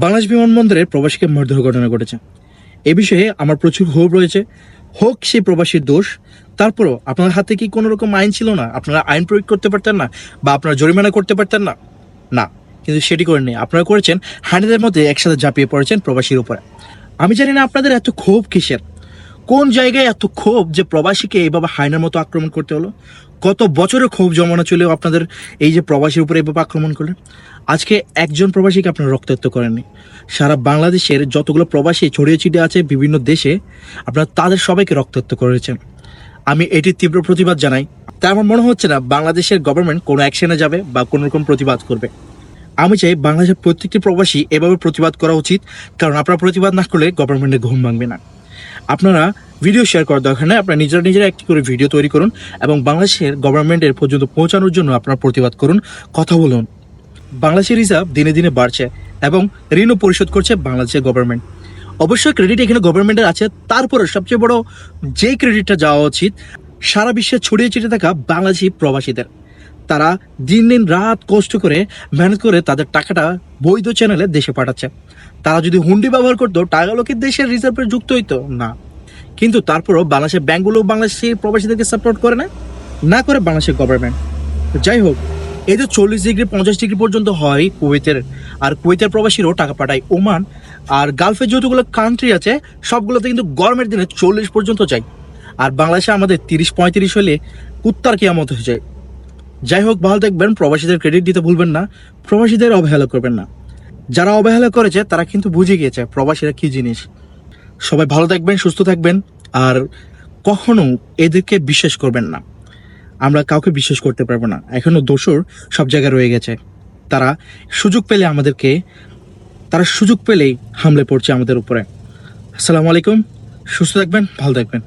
বাংলাদেশ বিমানবন্দরে প্রবাসীকে মারধর ঘটনা ঘটেছে। এ বিষয়ে আমার প্রচুর ক্ষোভ রয়েছে। হোক সে প্রবাসীর দোষ, তারপরও আপনার হাতে কি কোনো রকম আইন ছিল না? আপনারা আইন প্রয়োগ করতে পারতেন না বা আপনারা জরিমানা করতে পারতেন না? না, কিন্তু সেটি করেননি। আপনারা করেছেন হানিদের মধ্যে একসাথে ঝাঁপিয়ে পড়েছেন প্রবাসীর উপরে। আমি জানি না আপনাদের এত ক্ষোভ কিসের। কোন জায়গায় এত ক্ষোভ যে প্রবাসীকে এইভাবে হায়নার মতো আক্রমণ করতে হলো? কত বছরের ক্ষোভ জমানো চলেও আপনাদের এই যে প্রবাসীর উপরে এভাবে আক্রমণ করলেন আজকে একজন প্রবাসীকে আপনারা রক্তাক্ত করেননি। সারা বাংলাদেশের যতগুলো প্রবাসী ছড়িয়ে ছিটিয়ে আছে বিভিন্ন দেশে আপনারা তাদের সবাইকে রক্তাক্ত করেছেন। আমি এটির তীব্র প্রতিবাদ জানাই। তাই আমার মনে হচ্ছে না বাংলাদেশের গভর্নমেন্ট কোনো অ্যাকশনে যাবে বা কোনো রকম প্রতিবাদ করবে। আমি চাই বাংলাদেশের প্রত্যেকটি প্রবাসী এভাবে প্রতিবাদ করা উচিত, কারণ আপনারা প্রতিবাদ না করলে গভর্নমেন্টের ঘুম ভাঙবে না। আপনারা ভিডিও শেয়ার করার দরকার নেই। আপনারা নিজেরা নিজেরা একটি করে ভিডিও তৈরি করুন এবং বাংলাদেশের গভর্নমেন্টের পর্যন্ত পৌঁছানোর জন্য আপনারা প্রতিবাদ করুন। কথা বলুন। বাংলাদেশের রিজার্ভ দিনে দিনে বাড়ছে এবং ঋণও পরিশোধ করছে বাংলাদেশের গভর্নমেন্ট অবশ্যই ক্রেডিট এখানে গভর্নমেন্টের আছে। তারপরে সবচেয়ে বড় যেই ক্রেডিটটা যাওয়া উচিত, সারা বিশ্বে ছড়িয়ে ছিটিয়ে থাকা বাংলাদেশি প্রবাসীদের। তারা দিন দিন রাত কষ্ট করে মেহনত করে তাদের টাকাটা বৈধ চ্যানেলে দেশে পাঠাচ্ছে। তারা যদি হুন্ডি ব্যবহার করতো টাকাগুলো কি দেশের রিজার্ভে যুক্ত হইতো, না। কিন্তু তারপরও বাংলাদেশের ব্যাংকগুলো বাংলাদেশি প্রবাসীদেরকে সাপোর্ট করে না? না করে বাংলাদেশের গভর্নমেন্ট যাই হোক, এই তো চল্লিশ ডিগ্রি, পঞ্চাশ ডিগ্রি পর্যন্ত হয় কুয়েতের, আর কুয়েতের প্রবাসীরাও টাকা পাঠায়। ওমান আর গালফের যতগুলো কান্ট্রি আছে, সবগুলোতে কিন্তু গরমের দিনে চল্লিশ পর্যন্ত যায়। আর বাংলাদেশে আমাদের তিরিশ পঁয়ত্রিশ হলে কুত্তার কিয়ামত হয়ে যায় যাই হোক ভালো দেখবেন, প্রবাসীদের ক্রেডিট দিতে ভুলবেন না, প্রবাসীদের অবহেলা করবেন না। যারা অবহেলা করেছে, তারা কিন্তু বুঝে গিয়েছে প্রবাসীরা কি জিনিস। সবাই ভালো থাকবেন, সুস্থ থাকবেন, আর কখনো এদেরকে বিশ্বাস করবেন না। আমরা কাউকে বিশ্বাস করতে পারব না। এখনও দোষর সব জায়গায় রয়ে গেছে। তারা সুযোগ পেলে আমাদেরকে, তারা সুযোগ পেলেই হামলে পড়ছে আমাদের উপরে। আসসালামু আলাইকুম, সুস্থ থাকবেন, ভালো থাকবেন।